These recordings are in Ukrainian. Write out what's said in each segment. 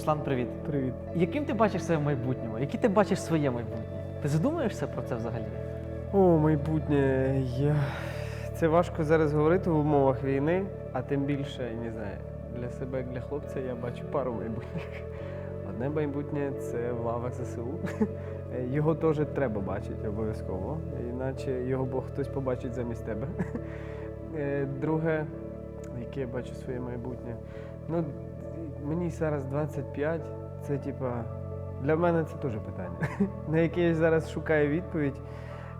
Руслан, привіт. Привіт. Яким ти бачиш себе в майбутньому? Яке ти бачиш своє майбутнє? Ти задумуєшся про це взагалі? О, майбутнє. Я... Це важко зараз говорити в умовах війни, а тим більше, не знаю, для себе, як для хлопця, я бачу пару майбутніх. Одне майбутнє це в лавах ЗСУ. Його теж треба бачити обов'язково, іначе його Бог хтось побачить замість тебе. Е, Друге, яке я бачу своє майбутнє. Ну, мені зараз 25, це типа. Для мене це теж питання, на яке я зараз шукаю відповідь.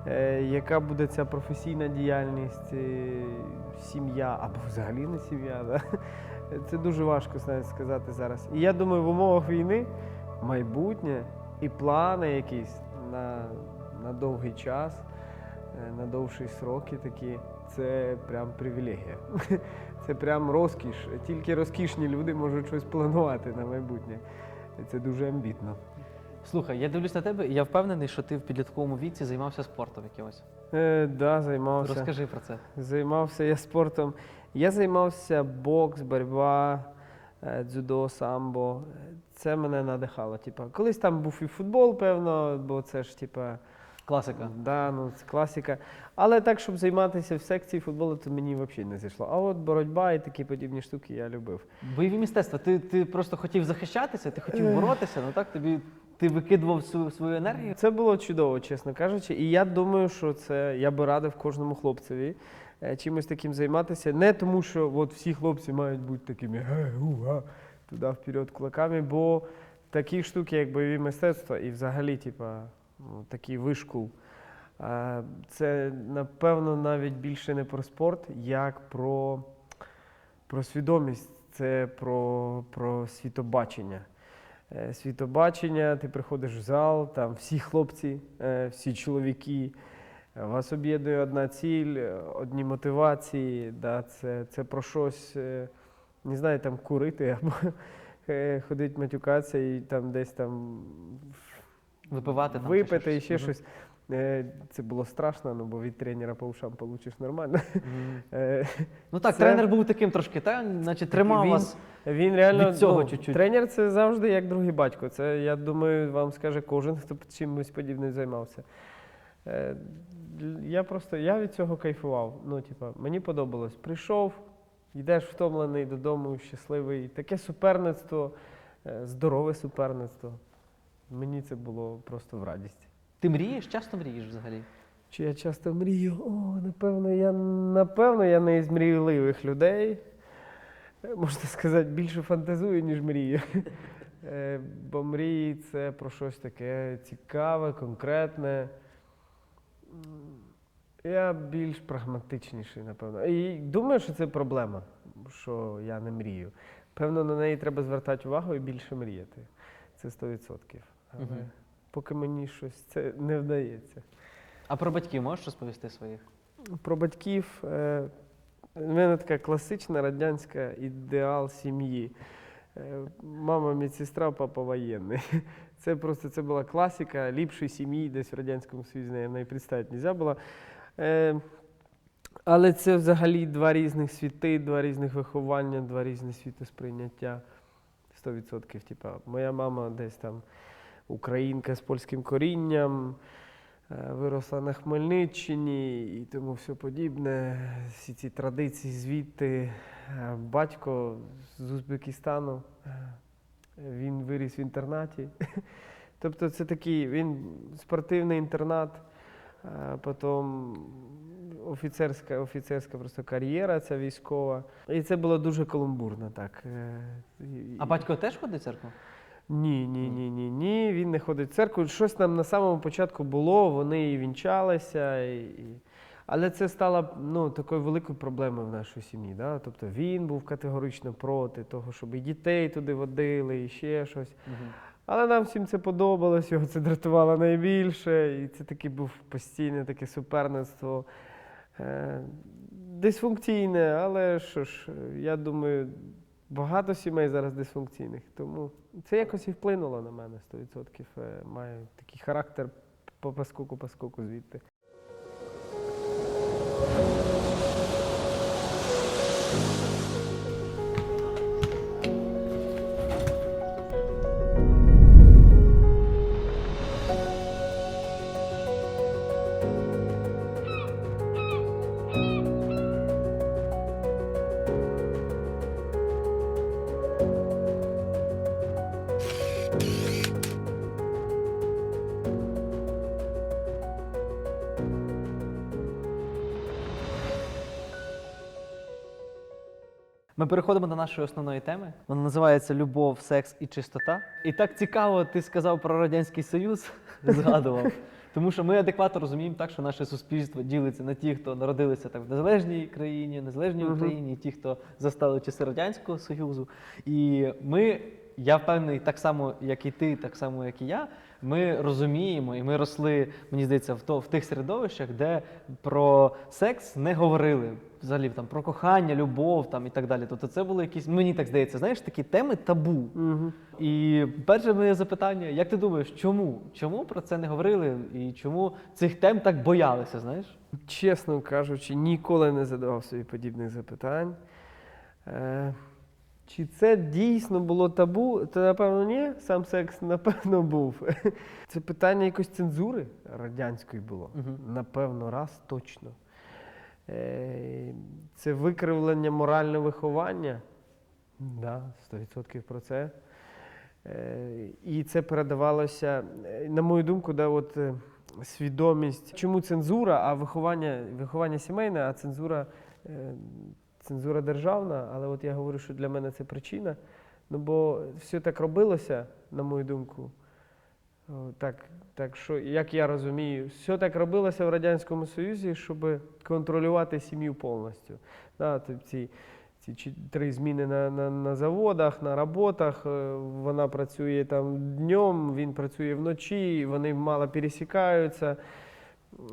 Е, яка буде ця професійна діяльність, е, сім'я або взагалі не сім'я. Да? Це дуже важко сказати зараз. І я думаю, в умовах війни майбутнє і плани якісь на, на довгий час, е, на довші сроки такі, це прям привілегія. Це прям розкіш. Тільки розкішні люди можуть щось планувати на майбутнє. Це дуже амбітно. Слухай, я дивлюсь на тебе, і я впевнений, що ти в підлітковому віці займався спортом якимось. Е, да, займався. Розкажи про це. Займався я спортом. Я займався бокс, боротьба, е, дзюдо, самбо. Це мене надихало. Типа, колись там був і футбол, певно, бо це ж типа. Класика. Да, ну, це класика. Але так, щоб займатися в секції футболу, то мені взагалі не зайшло. А от боротьба і такі подібні штуки я любив. Бойові мистецтва. Ти, ти просто хотів захищатися, ти хотів боротися, ну так тобі ти викидував всю свою енергію. Це було чудово, чесно кажучи. І я думаю, що це я би радив кожному хлопцеві е, чимось таким займатися. Не тому, що от всі хлопці мають бути такими га», туди вперед кулаками, бо такі штуки, як бойові мистецтва, і взагалі, типа, такий вишкул. е, Це, напевно, навіть більше не про спорт, як про, про свідомість, це про, про світобачення. Е, Світобачення, ти приходиш в зал, там всі хлопці, е, всі чоловіки. Вас об'єднує одна ціль, одні мотивації. Да, це, це про щось, не знаю, там курити або ходить матюкатися і там десь там Випивати там. випити і ще Мгм. щось. Е, Це було страшно, ну, бо від тренера по ушам получиш нормально. Е, Ну так, Це- тренер був таким трошки, та? Наче тримав він- вас. Він реально Від цього ну, чуть-чуть. тренер це завжди як другий батько. Це я думаю, вам скаже кожен, хто чимось подібним займався. Е, Я просто я від цього кайфував. Ну, типа, мені подобалось. Прийшов, йдеш втомлений додому, щасливий. Таке суперництво, здорове суперництво. Мені це було просто в радість. Ти мрієш? Часто мрієш взагалі? Чи я часто мрію? О, напевно, я напевно, я не із мрійливих людей. Можна сказати, більше фантазую, ніж мрію. Е, Бо мрії це про щось таке цікаве, конкретне. Я більш прагматичніший, напевно. І думаю, що це проблема, що я не мрію. Певно, на неї треба звертати увагу і більше мріяти. Це 100%. Але Мгм. поки мені щось це не вдається. А про батьків можеш розповісти своїх? Про батьків. е, В мене така класична радянська ідеал сім'ї. Е, Мама медсестра, папа воєнний. Це просто це була класика ліпшої сім'ї десь в Радянському Союзі навіть представити не було. Е, Але це взагалі два різних світи, два різних виховання, два різні світосприйняття. 100%. Типа, моя мама десь там українка з польським корінням, е, виросла на Хмельниччині і тому все подібне. Всі ці традиції звідти. Е, Батько з Узбекистану, е, він виріс в інтернаті. Тобто це такий він спортивний інтернат, потім офіцерська, офіцерська просто кар'єра, ця військова. І це було дуже каламбурно так. А батько теж ходить в церкву? Ні, ні, ні, ні, ні. Він не ходить в церкву. Щось там на самому початку було, вони і вінчалися. І... Але це стало ну, такою великою проблемою в нашій сім'ї. Да? Тобто він був категорично проти того, щоб і дітей туди водили, і ще щось. Мгм. Але нам всім це подобалось, його це дратувало найбільше. І це таке був постійне таке суперництво. Е, Дисфункційне, але що ж, я думаю, багато сімей зараз дисфункційних. Тому це якось і вплинуло на мене 100%. має такий характер по паскуку звідти. Переходимо до нашої основної теми. Вона називається Любов, секс і чистота. І так цікаво, ти сказав про Радянський Союз, згадував. Тому що ми адекватно розуміємо так, що наше суспільство ділиться на ті, хто народилися так в незалежній країні, незалежній Мгм. Україні, і ті, хто застали часи Радянського Союзу. І ми, я впевнений, так само, як і ти, так само, як і я, ми розуміємо, і ми росли, мені здається, в, то, в тих середовищах, де про секс не говорили. Взагалі там про кохання, любов там і так далі. Тобто це були якісь, мені так здається, знаєш, такі теми табу. Угу. І перше моє запитання: як ти думаєш, чому? Чому про це не говорили і чому цих тем так боялися? Знаєш? Чесно кажучи, ніколи не задавав собі подібних запитань. Е, чи це дійсно було табу? Та напевно ні. Сам секс, напевно, був. Це питання якоїсь цензури радянської було. Мгм. Напевно, раз точно. Е, Це викривлення моральне виховання. Да, 100% про це. Е, І це передавалося, е, на мою думку, да, от, свідомість. Чому цензура, а виховання, виховання сімейне, а цензура, цензура державна. Але от я говорю, що для мене це причина. Ну бо все так робилося, на мою думку. Так, так що, як я розумію, все так робилося в Радянському Союзі, щоб контролювати сім'ю повністю. Да, ці, ці три зміни на, на, на заводах, на роботах. е, Вона працює там днем, він працює вночі, вони мало пересікаються.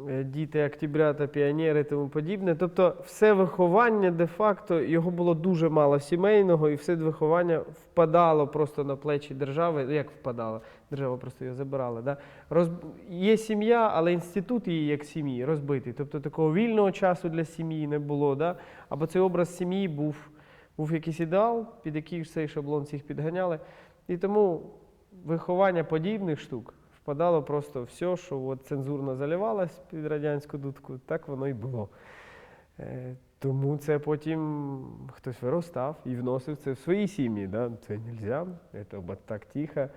Е, Діти октябрята, піонери і тому подібне. Тобто, все виховання де-факто його було дуже мало сімейного, і все виховання впадало просто на плечі держави. Як впадало? Держава просто його забирала. Да? Роз... Є сім'я, але інститут її як сім'ї розбитий. Тобто такого вільного часу для сім'ї не було. Да? Або цей образ сім'ї був, був якийсь ідеал, під який цей шаблон всіх підганяли. І тому виховання подібних штук впадало просто все, що от цензурно заливалось під радянську дудку, так воно і було. Е, Тому це потім хтось виростав і вносив це в свої сім'ї. Да? Це не можна, це так тихо.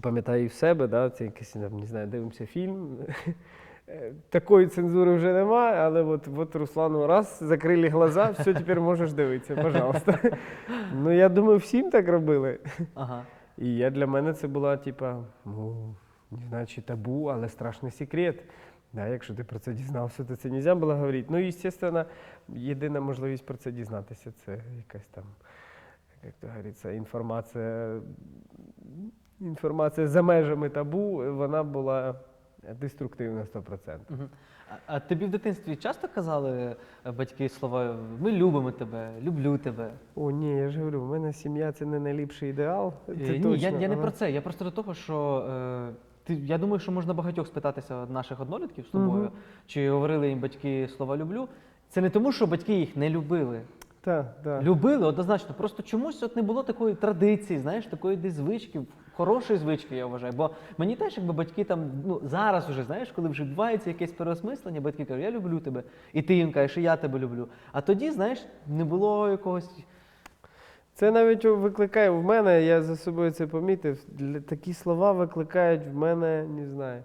Пам'ятаю і в себе, да? це якийсь, не знаю, дивимося фільм. Е, Такої цензури вже немає, але от, от Руслану раз закрили глаза, все, тепер можеш дивитися, пожалуйста. Ну, я думаю, всім так робили. Ага. І я для мене це була, типа, ну, не знаю, чи табу, але страшний секрет. Да, якщо ти про це дізнався, то це не можна було говорити. Ну, і, звісно, єдина можливість про це дізнатися це якась там, як то говориться, інформація, інформація за межами табу, вона була деструктивна 100%. Мгм. А, а тобі в дитинстві часто казали е, батьки слова Ми любимо тебе, люблю тебе. О, ні, я ж говорю, в мене сім'я це не найліпший ідеал. Це Е, точно, Ні, я, я не про це. Я просто до того, що е, ти, я думаю, що можна багатьох спитатися наших однолітків з тобою, Мгм. чи говорили їм батьки слова люблю. Це не тому, що батьки їх не любили. Так, так. Любили однозначно. Просто чомусь от не було такої традиції, знаєш, такої десь звички, хорошої звички, я вважаю. Бо мені теж, якби батьки там, ну зараз уже, знаєш, коли вже відбувається якесь переосмислення, батьки кажуть, я люблю тебе, і ти їм кажеш, і я тебе люблю. А тоді, знаєш, не було якогось. Це навіть викликає в мене, я за собою це помітив. Такі слова викликають в мене, не знаю,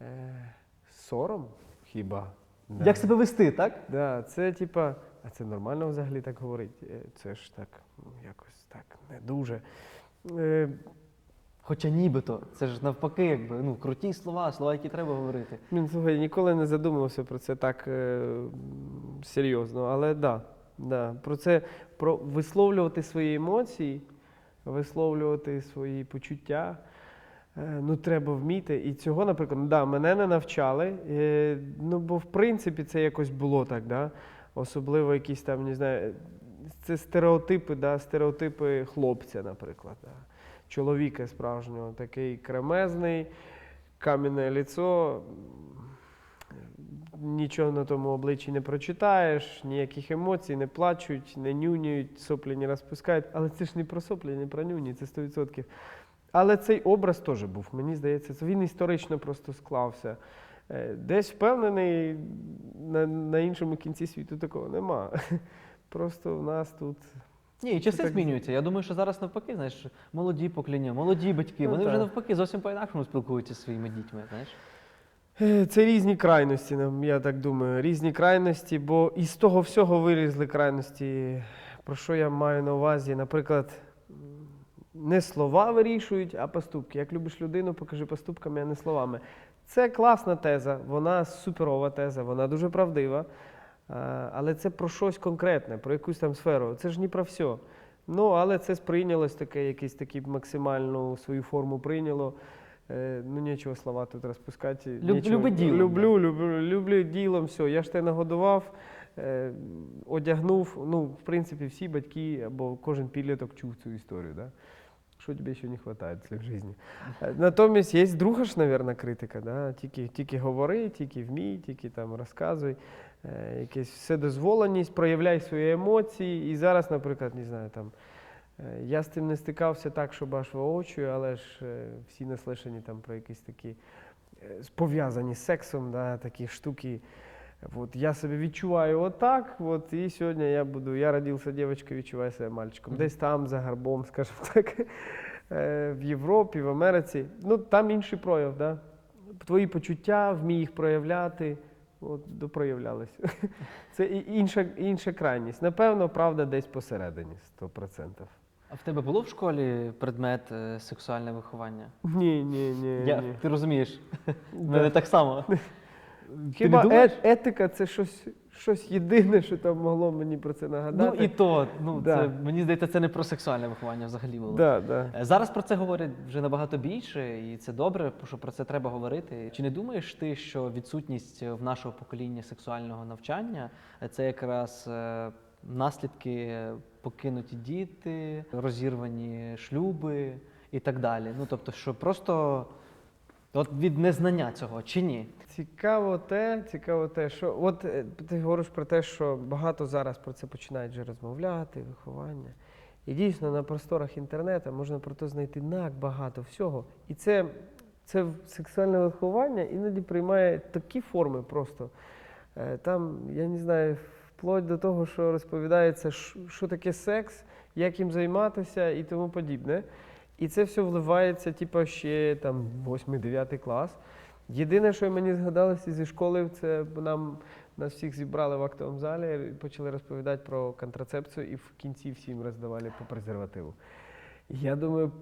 е, сором хіба. Да. Як себе вести, так? Да, це типа, а це нормально взагалі так говорити? Е, Це ж так, ну, якось так не дуже. Е, Хоча нібито, це ж навпаки, якби ну круті слова, слова, які треба говорити. Блін, слухай, ніколи не задумувався про це так е, серйозно, але да, да. Про це про висловлювати свої емоції, висловлювати свої почуття. е, Ну, треба вміти. І цього, наприклад, да, мене не навчали. Е, ну, бо в принципі це якось було так, да? особливо якісь там, не знаю, це стереотипи, да? стереотипи хлопця, наприклад. Да? Чоловіка справжнього, такий кремезний, кам'яне ліцо, нічого на тому обличчі не прочитаєш, ніяких емоцій, не плачуть, не нюняють, соплі не розпускають. Але це ж не про соплі, не про нюні, це 100%. Але цей образ теж був, мені здається, він історично просто склався. Е, Десь впевнений, на, на іншому кінці світу такого нема. Просто в нас тут. Ні, і часи так- змінюються. Я думаю, що зараз навпаки, знаєш, молоді покоління, молоді батьки, Ну, вони так. вже навпаки зовсім по-інакшому спілкуються зі своїми дітьми, знаєш. Е, Це різні крайності, я так думаю. Різні крайності, бо із того всього вилізли крайності. Про що я маю на увазі? Наприклад, не слова вирішують, а поступки. Як любиш людину, покажи поступками, а не словами. Це класна теза, вона суперова теза, вона дуже правдива. А, Але це про щось конкретне, про якусь там сферу. Це ж не про все. Ну, але це сприйнялось таке, якийсь такий максимальну свою форму прийняло. Е, ну, нічого слова тут розпускати. Люб- нічого. люби ділом, Люблю, люблю, люблю ділом, все. Я ж тебе нагодував, е, одягнув. Ну, в принципі, всі батьки або кожен підліток чув цю історію. Да? Що тобі ще не вистачає в житті? Е, Натомість є друга ж, мабуть, критика. Да? Тільки, тільки говори, тільки вмій, тільки там розказуй. Е, якась вседозволеність, проявляй свої емоції. І зараз, наприклад, не знаю, там. е, Я з цим не стикався так, щоб аж воочию, але ж е, всі наслышані там про якісь такі пов'язані з сексом, да, такі штуки. От я себе відчуваю отак, от, і сьогодні я буду, я родився дівчинкою, відчуваю себе мальчиком. Десь там, за горбом, скажімо так, в Європі, в Америці. Ну, там інший прояв, да? Твої почуття, вмій їх проявляти. От, допроявлялися. Це інша, інша крайність. Напевно, правда десь посередині, 100%. А в тебе було в школі предмет е, сексуальне виховання? Ні, ні, ні. Я, ні. ти розумієш, в мене так само. Ти Хіба думаєш? е- етика це щось, щось єдине, що там могло мені про це Ну нагадати. і то, ну Да. це мені здається, це не про сексуальне виховання взагалі було. Да, да. Е, Зараз про це говорять вже набагато більше, і це добре, що про це треба говорити. Чи не думаєш ти, що відсутність в нашого покоління сексуального навчання е, це якраз е, наслідки покинуті діти, розірвані шлюби і так далі? Ну тобто, що просто от від незнання цього чи ні? Цікаво те, цікаво те, що от е, ти говориш про те, що багато зараз про це починають вже розмовляти, виховання. І дійсно на просторах інтернету можна про це знайти так багато всього. І це, це сексуальне виховання іноді приймає такі форми просто. Е, Там, я не знаю, вплоть до того, що розповідається, що таке секс, як їм займатися і тому подібне. І це все вливається, типу, ще там 8-9 клас. Єдине, що мені згадалося зі школи, це нам нас всіх зібрали в актовому залі і почали розповідати про контрацепцію, і в кінці всім роздавали по презервативу. Я думаю,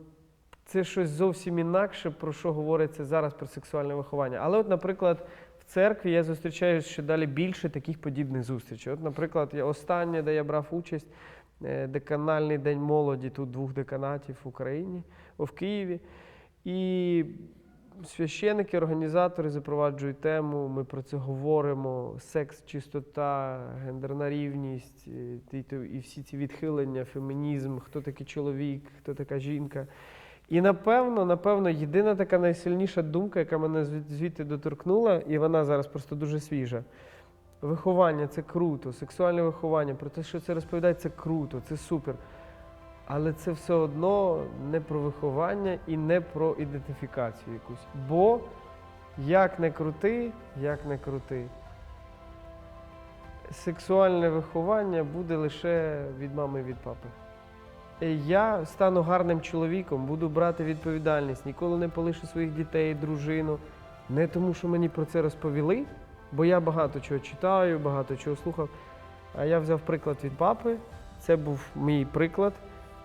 це щось зовсім інакше, про що говориться зараз про сексуальне виховання. Але, от, наприклад, в церкві я зустрічаю ще далі більше таких подібних зустрічей. От, наприклад, я останнє, де я брав участь, деканальний день молоді тут двох деканатів в Україні, в Києві. І священики, організатори запроваджують тему, ми про це говоримо: секс, чистота, гендерна рівність, ті- і всі ці відхилення, фемінізм, хто такий чоловік, хто така жінка. І напевно, напевно, єдина така найсильніша думка, яка мене звідти доторкнула, і вона зараз просто дуже свіжа. Виховання це круто, сексуальне виховання, про те, що це розповідає, це круто, це супер. Але це все одно не про виховання і не про ідентифікацію якусь. Бо як не крути, як не крути, сексуальне виховання буде лише від мами і від папи. Е, Я стану гарним чоловіком, буду брати відповідальність, ніколи не полишу своїх дітей, дружину. Не тому, що мені про це розповіли, бо я багато чого читаю, багато чого слухав. А я взяв приклад від папи. Це був мій приклад,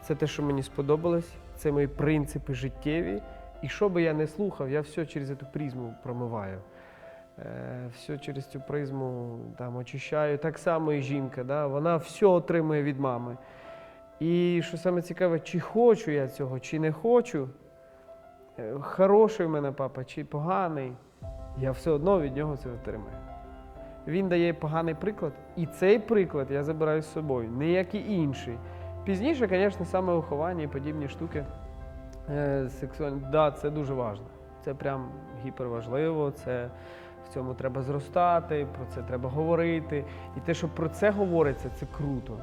це те, що мені сподобалось, це мої принципи життєві. І що би я не слухав, я все через цю призму промиваю. Е, все через цю призму там, очищаю. Так само і жінка, да? вона все отримує від мами. І що саме цікаве, чи хочу я цього, чи не хочу, е, хороший в мене папа, чи поганий, я все одно від нього це отримаю. Він дає поганий приклад, і цей приклад я забираю з собою, ніякий інший. Пізніше, звісно, саме виховання і подібні штуки е, сексуальні. Да, це дуже важливо. Це прям гіперважливо. Це в цьому треба зростати, про це треба говорити. І те, що про це говориться, це круто.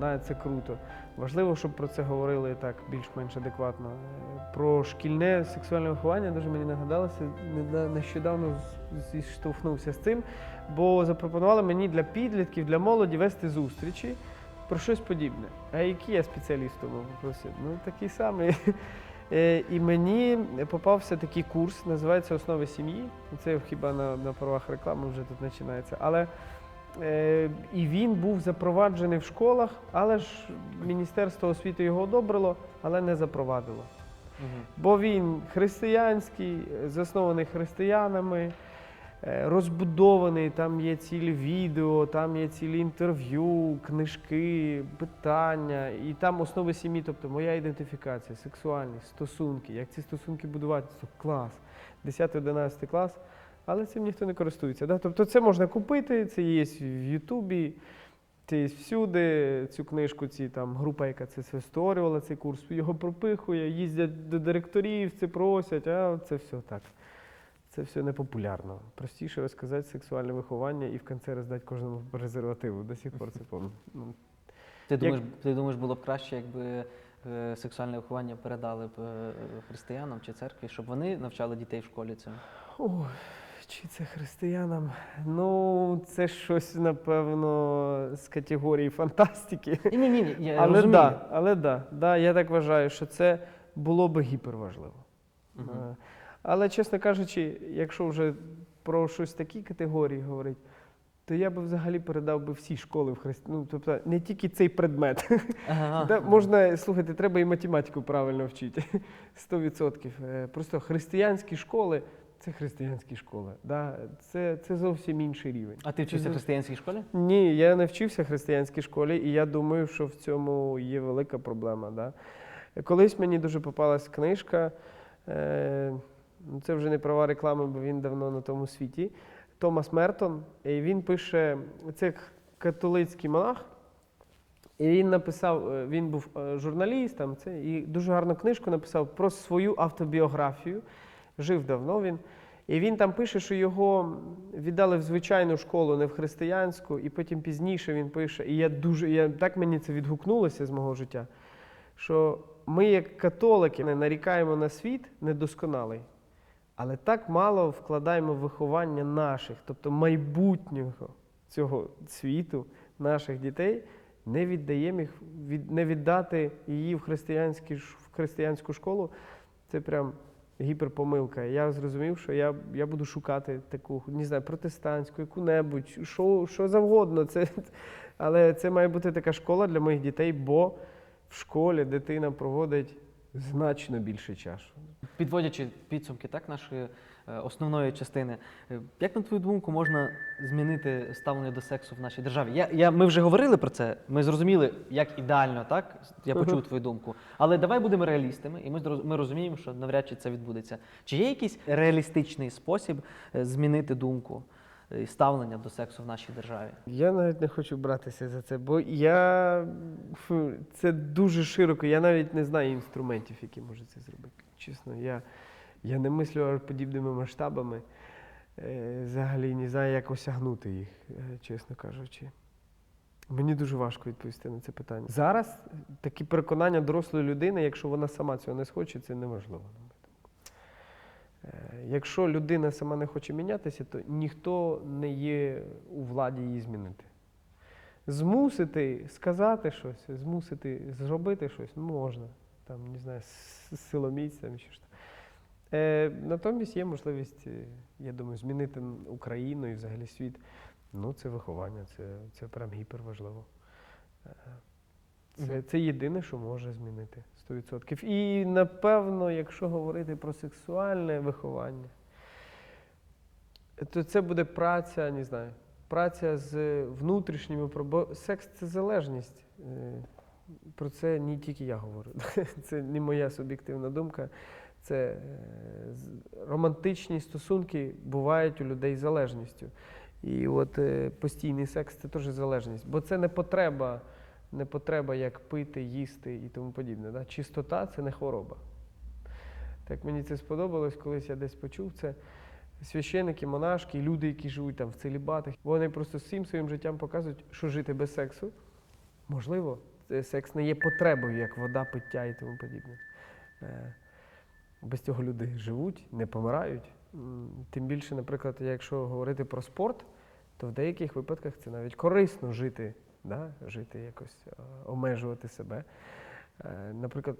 Да, це круто. Важливо, щоб про це говорили так більш-менш адекватно. Е, Про шкільне сексуальне виховання дуже мені нагадалося. Нещодавно зіштовхнувся з цим, бо запропонували мені для підлітків, для молоді вести зустрічі про щось подібне. А який я спеціаліст тому попросив? Ну такий самий. Е, І мені попався такий курс, називається Основи сім'ї. Це хіба на, на правах реклами вже тут починається. Але і він був запроваджений в школах, але ж Міністерство освіти його одобрило, але не запровадило. Бо він християнський, е, заснований християнами, е, розбудований, там є цілі відео, там є цілі інтерв'ю, книжки, питання, і там основи сім'ї, тобто моя ідентифікація, сексуальність, стосунки, як ці стосунки будувати, клас, 10-11 клас, але цим ніхто не користується. Да? Тобто це можна купити, це є в Ютубі. Це є всюди цю книжку, ці там група, яка це все створювала, цей курс, його пропихує, їздять до директорів, це просять, а це все так. Це все не популярно. Простіше розказати сексуальне виховання і в кінці роздати кожному презервативу. До сих пор це пам'ятаю. Ну, Ти Як- думаєш, ти думаєш, було б краще, якби е, сексуальне виховання передали б е, християнам чи церкві, щоб вони навчали дітей в школі цьому? Ой, чи це християнам? Ну, це щось, напевно, з категорії фантастики. Ні, ні, ні, я але розумію. да, але да, да, я так вважаю, що це було би гіперважливо. Е, Але, чесно кажучи, якщо вже про щось такі категорії говорить, то я би взагалі передав би всі школи в христи... Ну, тобто не тільки цей предмет. Ага. Можна, слухайте, треба і математику правильно вчити. 100%. Е, Просто християнські школи це християнські школи. Да? Це, це зовсім інший рівень. А ти вчився в християнській школі? ні, я не вчився в християнській школі, і я думаю, що в цьому є велика проблема. Да? Колись мені дуже попалась книжка, е, ну, це вже не права реклами, бо він давно на тому світі. Томас Мертон. І він пише, це католицький монах. І він написав, е, він був е, журналіст, там, це, і дуже гарну книжку написав про свою автобіографію. Жив давно він. І він там пише, що його віддали в звичайну школу, не в християнську, і потім пізніше він пише, і я дуже, я, так мені це відгукнулося з мого життя, що ми, як католики, не нарікаємо на світ недосконалий, але так мало вкладаємо виховання наших, тобто майбутнього цього світу, наших дітей, не віддаємо їх, від, не віддати її в християнську школу. Це прям гіперпомилка. Я зрозумів, що я, я буду шукати таку, не знаю, протестантську, яку-небудь, що, що завгодно. Це, але це має бути така школа для моїх дітей, бо в школі дитина проводить значно більше часу. Підводячи підсумки так, нашої основної частини, е, як на твою думку можна змінити ставлення до сексу в нашій державі? Я, я, ми вже говорили про це, ми зрозуміли, як ідеально, так? Я почув твою думку. Але давай будемо реалістами, і ми, ми розуміємо, що навряд чи це відбудеться. Чи є якийсь реалістичний спосіб е, змінити думку е, і ставлення до сексу в нашій державі? Я навіть не хочу братися за це, бо я це дуже широко. Я навіть не знаю інструментів, які можуть це зробити. Чесно, я, я не мислю подібними масштабами. Е, взагалі не знаю, як осягнути їх, е, чесно кажучи. Мені дуже важко відповісти на це питання. Зараз такі переконання дорослої людини, якщо вона сама цього не схоче, це неможливо. Е, Якщо людина сама не хоче мінятися, то ніхто не є у владі її змінити. Змусити сказати щось, змусити зробити щось можна. Там, не знаю, с- силоміць там чи що. Е, натомість є можливість, е, я думаю, змінити Україну і взагалі світ. Ну, це виховання, це, це прям гіперважливо. Е, Це, це єдине, що може змінити 100%. І напевно, якщо говорити про сексуальне виховання, то це буде праця, не знаю, праця з внутрішніми проблемами. Бо секс це залежність. Е, Про це не тільки я говорю. Це не моя суб'єктивна думка. Це е, романтичні стосунки бувають у людей залежністю. І от е, постійний секс це теж залежність. Бо це не потреба, не потреба як пити, їсти і тому подібне. Да? Чистота це не хвороба. Так мені це сподобалось, колись я десь почув це. Священники, монашки, люди, які живуть там в целібатах, вони просто всім своїм життям показують, що жити без сексу можливо. Секс не є потребою, як вода, пиття і тому подібне. Без цього люди живуть, не помирають. Тим більше, наприклад, якщо говорити про спорт, то в деяких випадках це навіть корисно жити, да? жити якось, е, обмежувати себе. Е, Наприклад,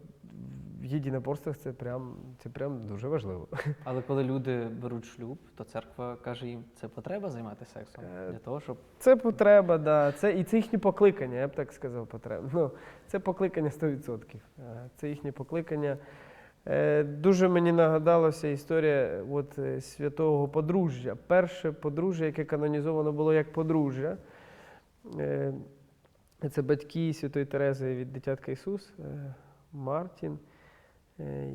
в єдиноборствах це прям, це прям дуже важливо. Але коли люди беруть шлюб, то церква каже їм, це потреба займатися сексом Е, для того, щоб Це потреба, да. Це, і це їхнє покликання, я б так сказав, потреба. Ну, це покликання 100%. Е, Це їхнє покликання. Е, Дуже мені нагадалася історія от, е, святого подружжя. Перше подружжя, яке канонізовано було як подружжя. Е, Це батьки Святої Терези від дитятка Ісус, Мартін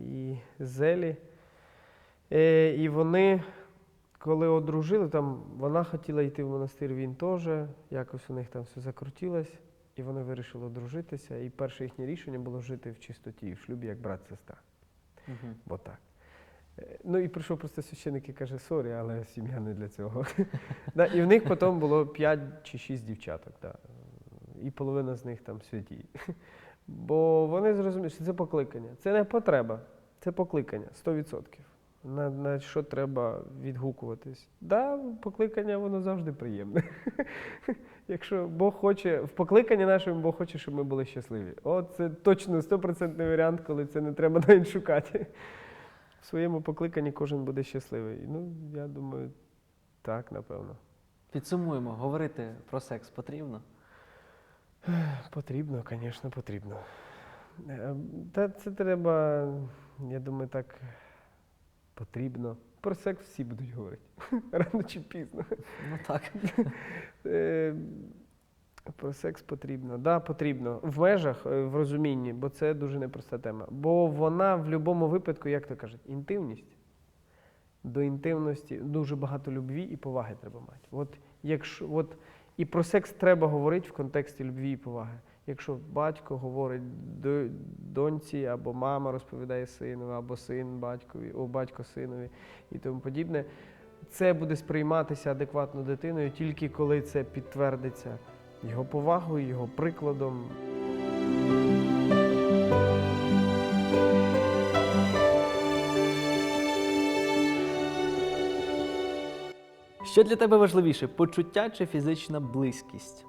і Зелі. І вони коли одружили, там вона хотіла йти в монастир, він теж. Якось у них там все закрутилось, і вони вирішили одружитися. І перше їхнє рішення було жити в чистоті, в шлюбі, як брат-сестра. Бо так. Е, Ну і прийшов просто священник і каже, сорі, але сім'я не для цього. І в них потім було 5 чи 6 дівчаток. І половина з них там святі. Бо вони зрозуміли, що це покликання. Це не потреба, це покликання 100%. На, на що треба відгукуватись. Да, покликання воно завжди приємне. Якщо Бог хоче, в покликанні нашому Бог хоче, щоб ми були щасливі. О, це точно стопроцентний варіант, коли це не треба навіть шукати. В своєму покликанні кожен буде щасливий. Ну, я думаю, так, напевно. Підсумуємо, говорити про секс потрібно. Потрібно, звісно, потрібно. Е, Та це треба, я думаю, так потрібно. Про секс всі будуть говорити. Рано чи пізно. Ну так. Е, Про секс потрібно. Так, да, потрібно. В межах, е, в розумінні, бо це дуже непроста тема. Бо вона в будь-якому випадку, як то кажуть, інтимність. До інтимності дуже багато любві і поваги треба мати. От якщо от і про секс треба говорити в контексті любві і поваги. Якщо батько говорить доньці, або мама розповідає сину, або син батькові, о, батько синові і тому подібне, це буде сприйматися адекватно дитиною тільки коли це підтвердиться його повагою, його прикладом. Що для тебе важливіше, почуття чи фізична близькість?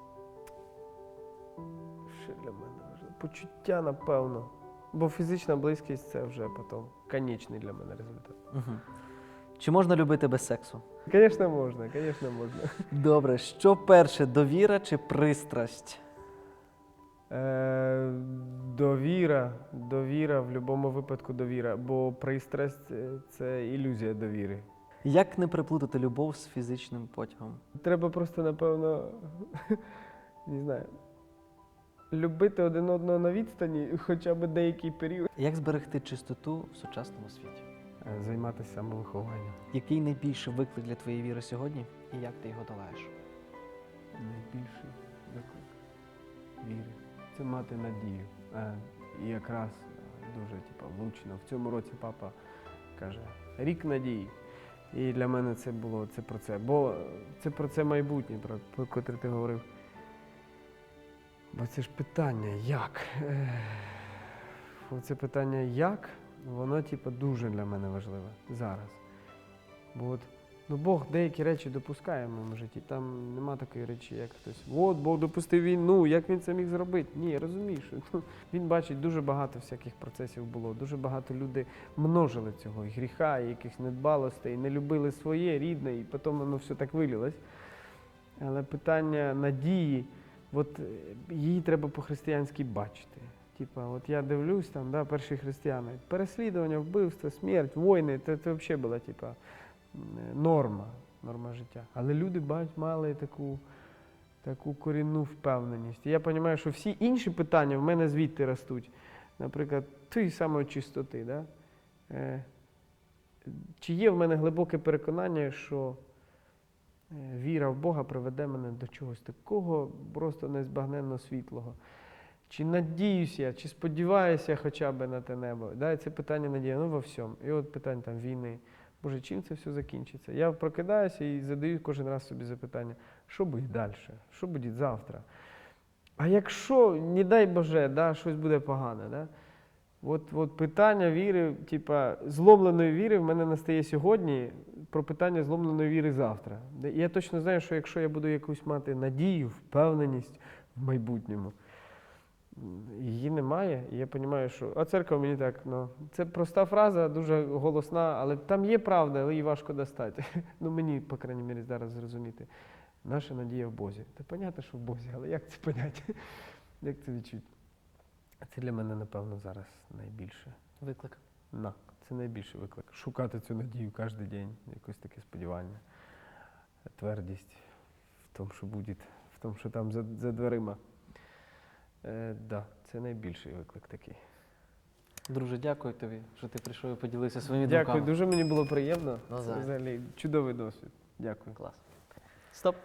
Почуття, напевно. Бо фізична близькість це вже потім конечний для мене результат. Угу. Чи можна любити без сексу? Звісно, можна, звісно, можна. Добре, що перше, довіра чи пристрасть? Е, довіра, довіра, в будь-якому випадку довіра, бо пристрасть це ілюзія довіри. Як не приплутати любов з фізичним потягом? Треба просто, напевно, не знаю, любити один одного на відстані хоча б деякий період. Як зберегти чистоту в сучасному світі? Е, Займатися самовихованням. Який найбільший виклик для твоєї віри сьогодні і як ти його долаєш? Найбільший виклик віри. Це мати надію. Е, І якраз е, дуже типу, влучно. В цьому році папа каже рік надії. І для мене це було це про це. Бо це про це майбутнє, про, про котре ти говорив. Бо це ж питання як? Оце питання як, воно типу, дуже для мене важливе зараз. Бо от Ну, Бог деякі речі допускає в моєму житті. Там нема такої речі, як хтось. От Бог допустив війну, як він це міг зробити? Ні, що ну, він бачить дуже багато всяких процесів було. Дуже багато людей множили цього і гріха, і якихось недбалостей, і не любили своє рідне, і потім воно все так вилилось. Але питання надії, от е, її треба по-християнськи бачити. Типа, от я дивлюсь, там, да, перші християни, переслідування, вбивство, смерть, війни, це, це взагалі була, типа, норма, норма життя. Але люди бач, мали таку, таку корінну впевненість. І я розумію, що всі інші питання в мене звідти ростуть. Наприклад, тієї самої чистоти. Да? Е, чи є в мене глибоке переконання, що е, віра в Бога приведе мене до чогось такого просто незбагненно світлого? Чи надіюся я, чи сподіваюся хоча б на те небо? Да, це питання надії, ну во всьому. І от питання там війни. Боже, чим це все закінчиться? Я прокидаюся і задаю кожен раз собі запитання, що буде далі? Що буде завтра? А якщо, не дай Боже, да, щось буде погане, да? От, от питання віри, типа зломленої віри в мене настає сьогодні про питання зломленої віри завтра. Я точно знаю, що якщо я буду якусь мати надію, впевненість в майбутньому, її немає. І я розумію, що а церква мені так, ну це проста фраза, дуже голосна, але там є правда, але її важко достати. Ну мені, по крайній мірі, зараз зрозуміти. Наша надія в Бозі. Та понятно, що в Бозі, але як це поняти? Як це відчути? Це для мене, напевно, зараз найбільше. Виклик. На, це найбільший виклик. Шукати цю надію кожен день, якось таке сподівання, твердість в тому, що буде, в тому, що там за, за дверима. Е, да, це найбільший виклик такий. Друже, дякую тобі, що ти прийшов і поділився своїми Дякую, думками. дуже мені було приємно. Це взагалі чудовий досвід. Дякую. Клас. Стоп.